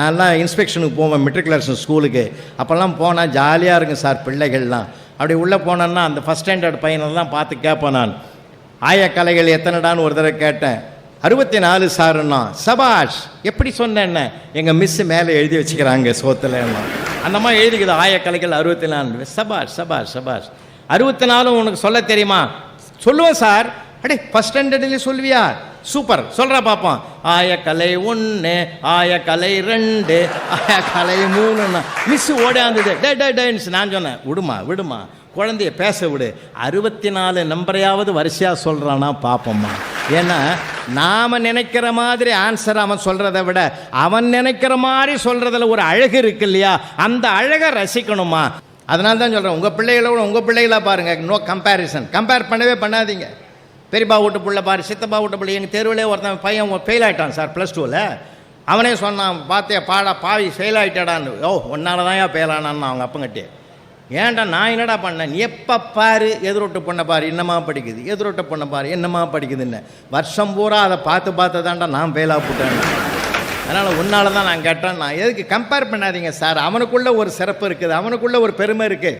நான்லாம் இன்ஸ்பெக்ஷனுக்கு போவேன் மெட்ரிகுலேஷன் ஸ்கூலுக்கு. அப்போல்லாம் போனால் ஜாலியாக இருக்கும் சார் பிள்ளைகள்லாம். அப்படி உள்ளே போனேன்னா அந்த ஃபஸ்ட் ஸ்டாண்டர்ட் பையனெல்லாம் பார்த்து கேட்பேன் நான். ஆயக்கலைகள் எத்தனைடான்னு ஒரு தடவை கேட்டேன். அறுபத்தி நாலு சாருன்னா சபாஷ் எப்படி சொன்னேன்ன? எங்கள் மிஸ்ஸு மேலே எழுதி வச்சுக்கிறாங்க சோத்தில் அந்த மாதிரி எழுதிக்குது ஆயக்கலைகள் அறுபத்தி நாலு சபாஷ் சபாஷ் சபாஷ். அறுபத்தி நாலு உனக்கு சொல்ல தெரியுமா? சொல்லுவேன் சார். அடே ஃபஸ்ட் ஸ்டாண்டர்ட்லேயே சொல்லுவியா? சூப்பர். சொல்கிறா பார்ப்போம் ஆயக்கலை ஒன்று ஆயக்கலை ரெண்டு ஆயக்கலை மூணுன்னா. மிஸ் ஓடாந்தது டே டே டேன்ஸ் நான் சொன்னேன். விடுமா விடுமா. குழந்தைய பேச விடு. அறுபத்தி நாலு நம்பரையாவது வரிசையாக சொல்கிறானா பார்ப்போம்மா ஏன்னா நாம் நினைக்கிற மாதிரி ஆன்சர் அவன் சொல்கிறத விட அவன் நினைக்கிற மாதிரி சொல்கிறதுல ஒரு அழகு இருக்கு இல்லையா? அந்த அழகை ரசிக்கணுமா? அதனால தான் சொல்கிறேன் உங்கள் பிள்ளைகளோட உங்கள் பிள்ளைகளாக பாருங்கள் நோ கம்பேரிசன் கம்பேர் பண்ணவே பண்ணாதீங்க. பெரியப்பா வீட்டு பிள்ளை பாரு சித்தப்பா வீட்டு பிள்ளை எங்கள் தெருவிலே ஒருத்தன் பையன் ஃபெயில் ஆகிட்டான் சார் ப்ளஸ் டூவில் அவனே சொன்னான் பார்த்தே பாடா பாவி ஃபெயில் ஆகிட்டாடான்னு ஓ ஒன்னால தான் ஏன் ஃபெயில் ஆனான்னு அவங்க அப்பங்கிட்டே ஏன்டா நான் என்னடா பண்ணேன்? நீ எப்போ பாரு எதிரொட்டு பொண்ணை பாரு என்னமா படிக்குது? எதிரொட்டு பொண்ணை பாரு என்னமா படிக்குதுன்னு. வருஷம் பூரா அதை பார்த்து பார்த்து தான்டா நான் ஃபெயிலாக போட்டேன். அதனால் உன்னால தான் நான் கேட்டேன் நான் எதுக்கு கம்பேர் பண்ணாதீங்க சார் அவனுக்குள்ளே ஒரு சிறப்பு இருக்குது அவனுக்குள்ளே ஒரு பெருமை இருக்குது